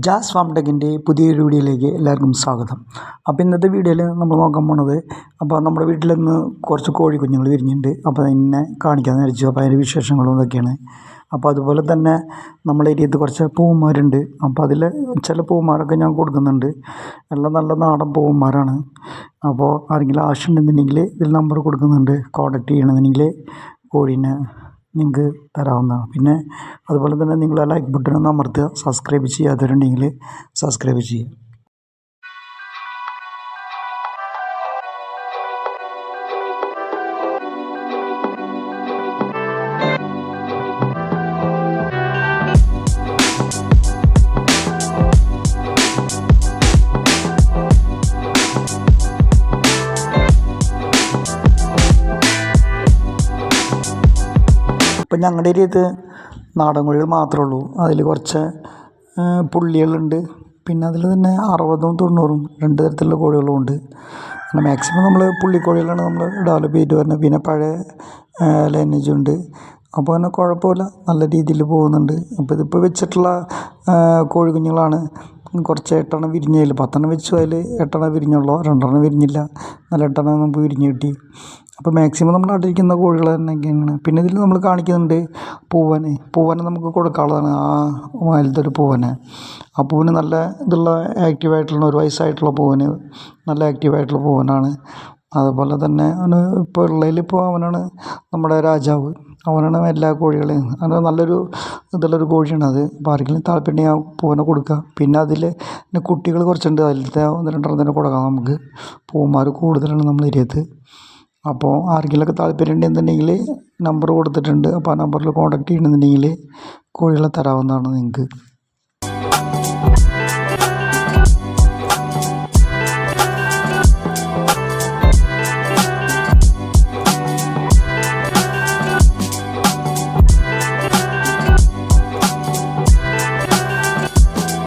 Jazz farm ടെക്കിന്റെ പുതിയൊരു വീഡിയോയിലേക്ക് എല്ലാവർക്കും സ്വാഗതം. അപ്പോൾ ഇന്നത്തെ വീഡിയോയിൽ നമ്മൾ നോക്കാൻ പോണത് അപ്പോൾ നമ്മുടെ വീട്ടിൽ നിന്ന് കുറച്ച് കോഴി കുഞ്ഞുങ്ങൾ വിരിഞ്ഞിട്ടുണ്ട്. അപ്പോൾ അതിനെ കാണിക്കാൻ വിചാരിച്ചു. അപ്പോൾ അതിന്റെ വിശേഷങ്ങളും ഇതൊക്കെയാണ്. അപ്പോൾ അതുപോലെ തന്നെ നമ്മുടെ ഏരിയത്ത് കുറച്ച് പൂവന്മാരുണ്ട്. അപ്പോൾ അതിൽ ചില പൂവന്മാരൊക്കെ ഞാൻ കൊടുക്കുന്നുണ്ട്. എല്ലാം നല്ല നാടൻ പൂവന്മാരാണ്. അപ്പോൾ ആരെങ്കിലും ആവശ്യമുണ്ടെന്നുണ്ടെങ്കിൽ ഇതിൽ നമ്പർ കൊടുക്കുന്നുണ്ട്. കോൺടാക്ട് ചെയ്യണമെന്നുണ്ടെങ്കിൽ കോഴീനെ നിങ്ങൾക്ക് തരാവുന്നതാണ്. പിന്നെ അതുപോലെ തന്നെ നിങ്ങൾ ആ ലൈക്ക് ബട്ടൺ ഒന്ന് അമർത്തുക സബ്സ്ക്രൈബ് ചെയ്യാത്തവരുണ്ടെങ്കിൽ സബ്സ്ക്രൈബ് ചെയ്യുക. ഇപ്പം ഞങ്ങളുടെ ഇത് നാടൻ കോഴികൾ മാത്രമേ ഉള്ളൂ. അതിൽ കുറച്ച് പുള്ളികളുണ്ട്. പിന്നെ അതിൽ തന്നെ അറുപതും തൊണ്ണൂറും രണ്ട് തരത്തിലുള്ള കോഴികളും ഉണ്ട്. അങ്ങനെ മാക്സിമം നമ്മൾ പുള്ളിക്കോഴികളാണ് നമ്മൾ ഡെവലപ്പ് ചെയ്തിട്ട് വരുന്നത്. പിന്നെ പഴയ ലൈനേജ് ഉണ്ട്. അപ്പോൾ തന്നെ കുഴപ്പമില്ല. നല്ല രീതിയിൽ പോകുന്നുണ്ട്. അപ്പോൾ ഇതിപ്പോൾ വെച്ചിട്ടുള്ള കോഴി കുഞ്ഞുങ്ങളാണ് കുറച്ച് എട്ടെണ്ണം വിരിഞ്ഞതിൽ പത്തെണ്ണം വെച്ചു അതിൽ എട്ടെണ്ണം വിരിഞ്ഞുള്ളൂ. രണ്ടെണ്ണം വിരിഞ്ഞില്ല. നല്ല എട്ടെണ്ണം നമുക്ക് വിരിഞ്ഞ് കിട്ടി. അപ്പോൾ മാക്സിമം നമ്മൾ നട്ടിരിക്കുന്ന കോഴികൾ തന്നെയൊക്കെയാണ് പിന്നെ ഇതിൽ നമ്മൾ കാണിക്കുന്നുണ്ട് പൂവന്. പൂവനെ നമുക്ക് കൊടുക്കാനുള്ളതാണ് ആ വലുതൊരു ഒരു പൂവന്. ആ പൂവിന് നല്ല ഇതുള്ള ആക്റ്റീവായിട്ടുള്ള ഒരു വയസ്സായിട്ടുള്ള പൂവന്. നല്ല ആക്റ്റീവായിട്ടുള്ള പൂവനാണ്. അതുപോലെ തന്നെ അവന് ഇപ്പോൾ ഉള്ളതിൽ ഇപ്പോൾ അവനാണ് നമ്മുടെ രാജാവ്. അവനാണ് എല്ലാ കോഴികളെയും. അങ്ങനെ നല്ലൊരു ഇതുള്ളൊരു കോഴിയാണ്. അത് അപ്പോൾ ആർക്കെങ്കിലും താല്പര്യം ആ പൂവിനെ കൊടുക്കുക. പിന്നെ അതിൽ പിന്നെ കുട്ടികൾ കുറച്ചുണ്ട്. അതിലത്തെ ഒന്ന് രണ്ടെണ്ണം തന്നെ കൊടുക്കാം നമുക്ക്. പൂമാർ കൂടുതലാണ് നമ്മൾ ഏരിയത്ത്. അപ്പോൾ ആർക്കെങ്കിലുമൊക്കെ താല്പര്യം ഉണ്ടെന്നുണ്ടെങ്കിൽ നമ്പർ കൊടുത്തിട്ടുണ്ട്. അപ്പോൾ ആ നമ്പറിൽ കോൺടാക്ട് ചെയ്യണമെന്നുണ്ടെങ്കിൽ കോഴികളെ തരാവുന്നതാണ് നിങ്ങൾക്ക്.